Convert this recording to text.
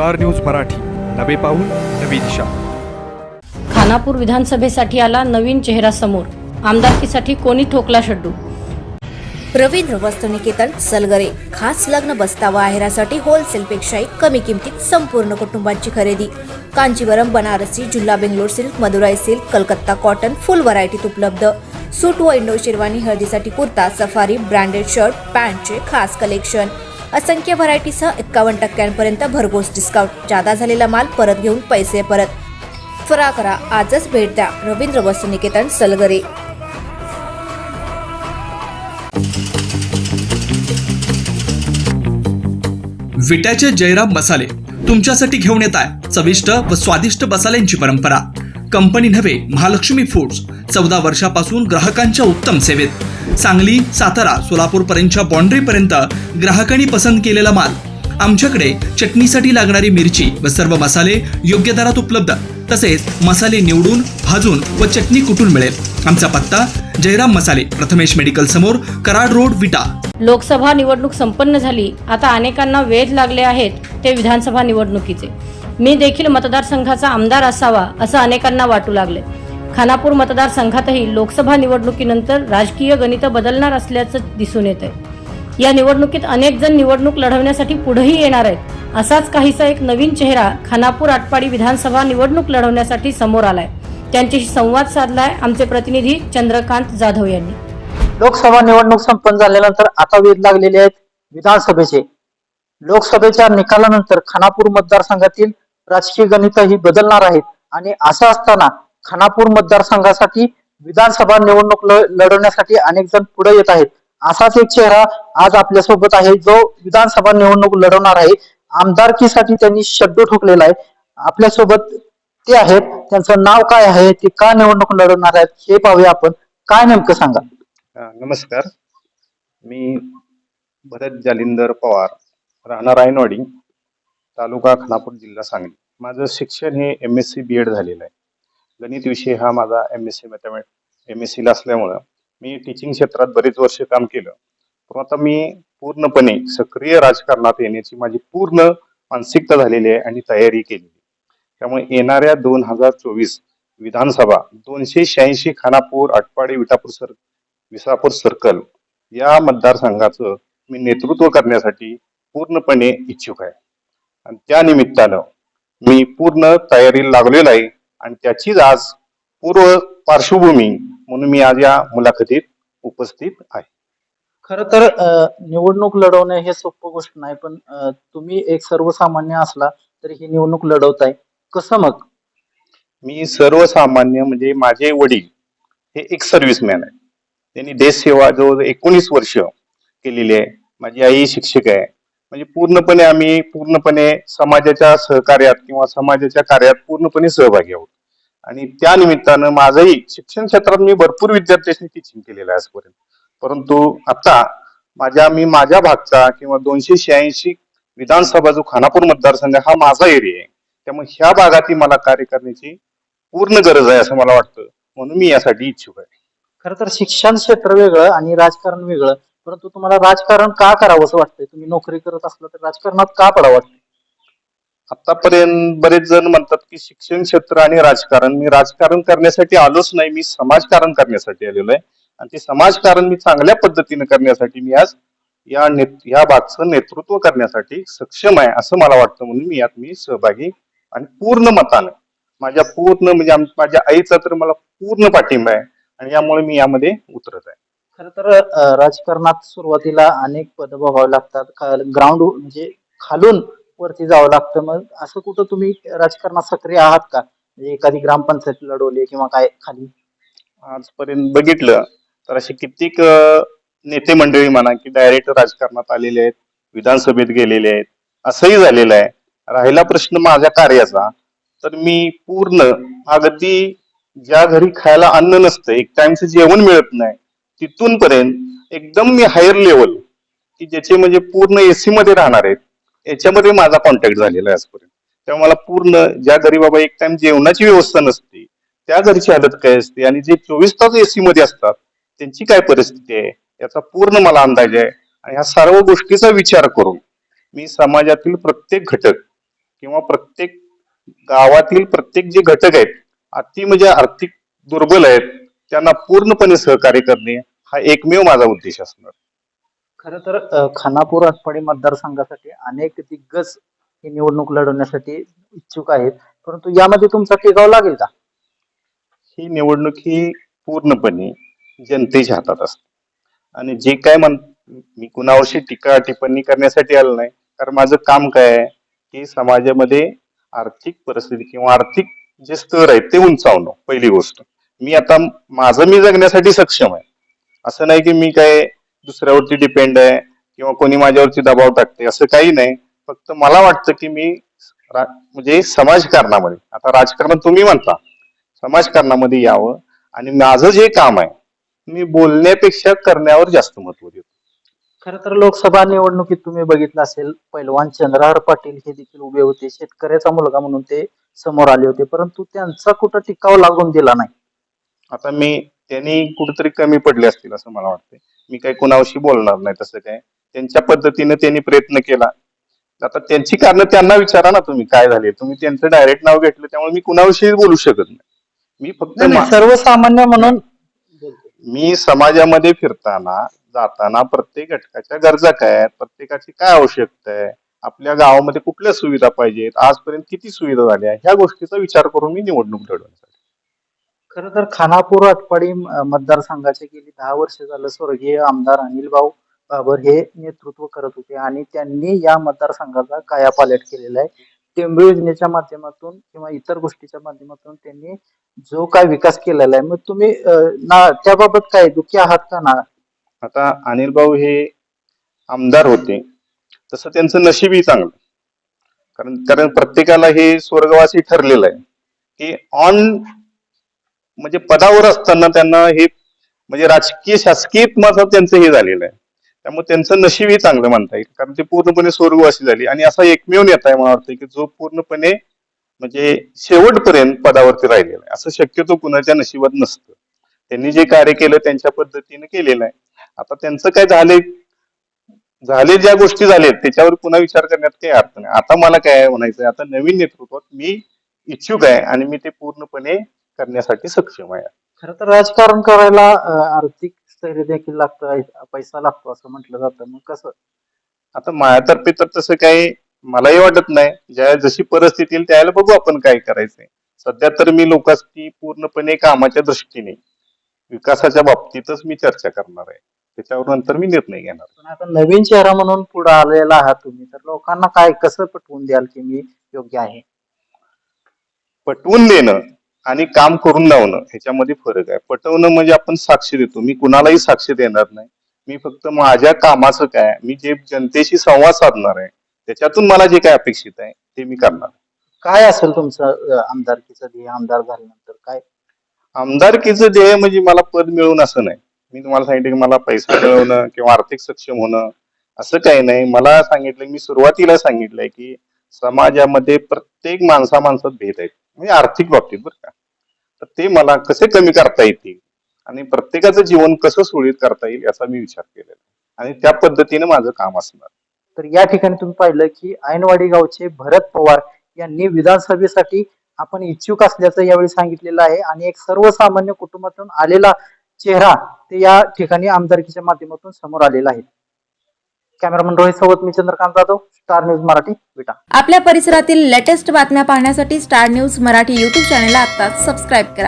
Star News Marathi. नवे पाऊल नवी दिशा. खानापूर विधानसभेसाठी आला नवीन चेहरा समोर. आमदारकीसाठी कोणी ठोकला शड्डू? रवींद्र वस्त्रनिकेतन सलगरे खास लग्न बसतावा आहेरासाठी होलसेलपेक्षाही कमी किमतीत संपूर्ण कुटुंबांची खरेदी. Kanjeevaram Banarasi जुल्ला Bangalore silk Madurai silk Calcutta cotton full व्हरायटीत उपलब्ध. सूट व इंडो शेरवानी हळदीसाठी कुर्ता सफारी ब्रँडेड शर्ट पॅन्टचे खास कलेक्शन असंख्य व्हरायटीसह एक्कावन्न टक्क्यांपर्यंत भरघोस डिस्काउंट जादा झालेला माल परत घेऊन पैसे परत. फरा करा. आजच भेट द्या. रवींद्र वस्त्रनिकेतन सलगरे. विट्याचे जयराम मसाले तुमच्यासाठी घेऊन येत आहे. चविष्ट व स्वादिष्ट मसाल्यांची परंपरा. कंपनी नव्हे महालक्ष्मी फूड्स. चौदा वर्षापासून ग्राहकांच्या उत्तम सेवेत. सांगली सातारा सोलापूर पर्यंतच्या बाँड्री पर्यंत ग्राहकांनी पसंत केलेला माल. आमच्याकडे चटणीसाठी लागणारी मिरची व सर्व मसाले योग्य दरात उपलब्ध. तसेच मसाले निवडून भाजून व चटणी कुटून मिळेल? आमचा पत्ता जयराम मसाले प्रथमेश मेडिकल समोर कराड रोड विटा. लोकसभा निवडणूक संपन्न झाली. आता अनेकांना वेध लागले आहेत ते विधानसभा निवडणुकीचे. मी देखील मतदारसंघाचा आमदार असावा असं अनेकांना वाटू लागले खानापूर मतदारसंघातही लोकसभा निवडणुकीनंतर राजकीय गणित बदलणार असल्याचं दिसून येत आहे या निवडणुकीत अनेक जण निवडणूक लढवण्यासाठी पुढेही येणार आहेत असाच काहीसा एक नवीन चेहरा खानापूर आटपाडी विधानसभा निवडणूक लढवण्यासाठी समोर आलाय. त्यांच्याशी संवाद साधलाय आमचे प्रतिनिधी चंद्रकांत जाधव यांनी. लोकसभा निवडणूक संपन्न झाल्यानंतर आता वेध लागलेले आहेत विधानसभेचे. लोकसभेच्या निकालानंतर खानापूर मतदारसंघातील राजकीय गणितही बदलणार आहेत. आणि असं असताना खानापूर मतदारसंघासाठी विधानसभा निवडणूक लढवण्यासाठी अनेक जण पुढे येत आहेत. असाच एक चेहरा आज आपल्यासोबत आहे जो विधानसभा निवडणूक लढवणार आहे. आमदारकीसाठी त्यांनी शब्द ठोकलेला आहे. आपल्यासोबत ते आहेत. त्यांचं नाव काय आहे ते का निवडणूक लढवणार आहेत हे पाहूया आपण. काय नेमकं सांगा? नमस्कार. मी भरत जालिंदर पवार राहणार रायनवाडी तालुका खानापूर जिल्हा सांगली. माझं शिक्षण हे M S C B Ed झालेलं आहे. गणित विषय हा माझा एम एस सी मॅथमॅट एम एस सीला असल्यामुळं मी टीचिंग क्षेत्रात बरेच वर्ष काम केलं. पण आता मी पूर्णपणे सक्रिय राजकारणात येण्याची माझी पूर्ण मानसिकता झालेली आहे आणि तयारी केलेली त्यामुळे येणाऱ्या दोन हजार चोवीस विधानसभा दोनशे शहाऐंशी खानापूर आटपाडी विटापूर सर विसापूर सर्कल या मतदारसंघाचं मी नेतृत्व करण्यासाठी पूर्णपणे इच्छुक आहे. आणि त्या निमित्तानं मी पूर्ण तयारीला लागलेलो आहे आणि त्याचीच आज पूर्व पार्श्वभूमी म्हणून मी आज या मुलाखतीत उपस्थित आहे. खर तर निवडणूक लढवणे हे सोपं गोष्ट नाही पण तुम्ही एक सर्वसामान्य असला तरी ही निवडणूक लढवताय. कसं मग? मी सर्वसामान्य म्हणजे माझे वडील हे एक सर्व्हिसमॅन आहे त्यांनी देशसेवा जवळ एकोणीस वर्ष केलेली आहे. माझी आई शिक्षक आहे. म्हणजे पूर्णपणे आम्ही पूर्णपणे समाजाच्या सहकार्यात किंवा समाजाच्या कार्यात पूर्णपणे सहभागी आहोत. आणि त्या निमित्तानं माझंही शिक्षण क्षेत्रात मी भरपूर विद्यार्थ्यांनी टीचिंग केलेलं आहे आजपर्यंत. परंतु आता माझ्या मी माझ्या भागचा किंवा दोनशे शहाऐंशी विधानसभा जो खानापूर मतदारसंघ हा माझा एरिया आहे. त्यामुळे ह्या भागातही मला कार्य करण्याची पूर्ण गरज आहे असं मला वाटतं. म्हणून मी यासाठी इच्छुक आहे. खर तर शिक्षण क्षेत्र वेगळं आणि राजकारण वेगळं. परंतु तुम्हाला राजकारण का करावं असं वाटतंय? तुम्ही नोकरी करत असला तर राजकारणात का पडावं वाटतं आतापर्यंत बरेच जण म्हणतात की शिक्षण क्षेत्र आणि राजकारण मी राजकारण करण्यासाठी आलोच नाही मी समाजकारण करण्यासाठी आलेलो आहे. आणि ते समाजकारण मी चांगल्या पद्धतीने करण्यासाठी मी आज या ने या भागचं नेतृत्व करण्यासाठी सक्षम आहे असं मला वाटतं म्हणून मी यात मी सहभागी आणि पूर्ण मतानं माझ्या पूर्ण म्हणजे माझ्या आईचा तर मला पूर्ण पाठिंबा आहे आणि यामुळे मी यामध्ये उतरत आहे. खर तर राजकारणात सुरुवातीला अनेक पद भोगावे लागतात. ग्राउंड म्हणजे खालून वरती जावं लागतं. मग असं कुठं तुम्ही राजकारणात सक्रिय आहात का? म्हणजे एखादी ग्रामपंचायत लढवली किंवा काय खाली? आजपर्यंत बघितलं तर असे कित्येक नेते मंडळी म्हणा की डायरेक्ट राजकारणात आलेले आहेत विधानसभेत गेलेले आहेत असंही झालेलं आहे. राहिला प्रश्न माझ्या कार्याचा तर मी पूर्ण अगदी ज्या घरी खायला अन्न नसतं एक टाइमचं जेवण मिळत नाही तिथून पर्यंत एकदम मी हायर लेवल की ज्याचे म्हणजे पूर्ण एसी मध्ये राहणार आहेत याच्यामध्ये माझा कॉन्टॅक्ट झालेला आहे आजपर्यंत. तेव्हा मला पूर्ण ज्या घरी बाबा एक टाइम जेवणाची व्यवस्था नसते त्या घरची हालत काय असते आणि जे चोवीस तास एसी मध्ये असतात त्यांची काय परिस्थिती आहे याचा पूर्ण मला अंदाज आहे. आणि ह्या सर्व गोष्टीचा विचार करून मी समाजातील प्रत्येक घटक किंवा प्रत्येक गावातील प्रत्येक जे घटक आहेत अति म्हणजे आर्थिक दुर्बल आहेत त्यांना पूर्णपणे सहकार्य करणे हा एकमेव माझा उद्देश असणार. खर तर अ, खानापूर आटपाडी मतदारसंघासाठी अनेक दिग्गज ही निवडणूक लढवण्यासाठी इच्छुक आहेत. परंतु यामध्ये तुमचा टिकाव लागेल का? ही निवडणूक ही पूर्णपणे जनतेच्या हातात असते. आणि जे काय म्हण मी कुणावरशी टीका टिप्पणी करण्यासाठी आलो नाही कारण माझं काम काय आहे? की समाजामध्ये आर्थिक परिस्थिती किंवा आर्थिक जे स्तर आहेत ते उंचावणं पहिली गोष्ट. मी आता माझं मी जगण्यासाठी सक्षम आहे. असं नाही की मी काय दुसऱ्यावरती डिपेंड आहे किंवा कोणी माझ्यावरती दबाव टाकते असं काही नाही. फक्त मला वाटतं की मी म्हणजे समाजकारणामध्ये आता राजकारणात तुम्ही म्हणता समाजकारणामध्ये यावं आणि माझं जे काम आहे मी बोलण्यापेक्षा करण्यावर जास्त महत्त्व देतो. खर तर लोकसभा निवडणुकीत तुम्ही बघितलं असेल पैलवान चंद्रहार पाटील हे देखील उभे होते शेतकऱ्याचा मुलगा म्हणून ते समोर आले होते परंतु त्यांचा कुठं टिकाव लागून दिला नाही. आता मी त्यांनी कुठेतरी कमी पडले असतील असं मला वाटतंय. मी काही कुणाशी बोलणार नाही तसं काय. त्यांच्या पद्धतीने त्यांनी प्रयत्न केला. आता त्यांची कारणं त्यांना विचारा ना तुम्ही काय झाले. तुम्ही त्यांचं डायरेक्ट नाव घेतलं त्यामुळे मी कुणाविषयी बोलू शकत नाही. मी फक्त मा- सर्वसामान्य म्हणून मी समाजामध्ये फिरताना जाताना प्रत्येक घटकाच्या गरजा काय आहेत प्रत्येकाची काय आवश्यकता आहे आपल्या गावामध्ये कुठल्या सुविधा पाहिजेत आजपर्यंत किती सुविधा झाल्या ह्या गोष्टीचा विचार करून मी निवडणूक लढवण्यासाठी खर तर खानापूर आटपाडी मतदारसंघाचे गेली दहा वर्ष झालं स्वर्गीय आमदार अनिल भाऊ बाबर हे नेतृत्व करत होते आणि त्यांनी या मतदारसंघाचा कायापालट केलेला आहे. टेंबू योजनेच्या माध्यमातून किंवा इतर गोष्टीच्या माध्यमातून त्यांनी जो काय विकास केलेला आहे मग तुम्ही ना त्याबाबत काय दुःखी आहात का ना? आता अनिल भाऊ हे आमदार होते. तसं त्यांचं नशीबही चांगलं. कारण कारण प्रत्येकाला हे स्वर्गवासी ठरलेलं आहे. की ऑन म्हणजे पदावर असताना त्यांना हे म्हणजे राजकीय शासकीय माझं त्यांचं हे झालेलं आहे. त्यामुळे त्यांचं नशीबही चांगलं म्हणता येईल. कारण ते पूर्णपणे स्वर्गवासी झाली. आणि असा एकमेव नेता आहे मला वाटतं की जो पूर्णपणे म्हणजे शेवटपर्यंत पदावरती राहिलेला आहे. असं शक्यतो कुणाच्या नशिबात नसतं. त्यांनी जे कार्य केलं त्यांच्या पद्धतीने केलेलं आहे. आता त्यांचं काय झाले झाले ज्या गोष्टी झाल्यात त्याच्यावर पुन्हा विचार करण्यात काही अर्थ नाही. आता मला काय म्हणायचं आता नवीन नेतृत्वात मी इच्छुक आहे आणि मी ते पूर्णपणे करण्यासाठी सक्षम आहे. खरं तर राजकारण करायला आर्थिक स्थैर्य देखील लागतं पैसा लागतो असं म्हटलं जातं. मग कसं? आता माझ्यातर्फे तर तसं काही मलाही वाटत नाही. ज्या जशी परिस्थिती येईल त्यावेळेला बघू आपण काय करायचंय. सध्या तर मी लोकांची पूर्णपणे कामाच्या दृष्टीने विकासाच्या बाबतीतच मी चर्चा करणार आहे. त्याच्यावर नंतर मी निर्णय घेणार पण आता नवीन चेहरा म्हणून पुढे आलेला आहात तुम्ही तर लोकांना काय कसं पटवून द्याल की मी योग्य आहे? पटवून देणं आणि काम करून लावणं ह्याच्यामध्ये फरक आहे. पटवणं म्हणजे आपण साक्ष देतो. मी कुणालाही साक्ष देणार नाही. मी फक्त माझ्या कामाचं काय मी जे जनतेशी संवाद साधणार आहे त्याच्यातून मला जे काय अपेक्षित आहे ते मी करणार. काय असेल तुमचं आमदारकीचं ध्येय आमदार झाल्यानंतर काय? आमदारकीचं ध्येय म्हणजे मला पद मिळवून असं नाही. मी तुम्हाला सांगितलं की मला पैसा मिळवणं किंवा आर्थिक सक्षम होणं असं काही नाही. मला सांगितलं मी सुरुवातीला सांगितलंय की समाजामध्ये प्रत्येक माणसा माणसात भेद आहेत. म्हणजे आर्थिक बाबतीत बरं का. तर ते मला कसे कमी करता येतील? आणि प्रत्येकाचं जीवन कसं सुरळीत करता येईल याचा मी विचार केलेला आणि त्या पद्धतीने माझं काम असणार. तर या ठिकाणी तुम्ही पाहिलं की ऐनवाडी गावचे भरत पवार यांनी विधानसभेसाठी आपण इच्छुक असल्याचं यावेळी सांगितलेलं आहे. आणि एक सर्वसामान्य कुटुंबातून आलेला चेहरा ते या ठिकाणी आमदारकीच्या माध्यमातून समोर आलेला आहे. कॅमेरामन रोहित सोबत मी चंद्रकांत जाधव स्टार न्यूज मराठी विटा. आपल्या परिसरातील लेटेस्ट बातम्या पाहण्यासाठी Star News Marathi YouTube channel आता सबस्क्राईब करा.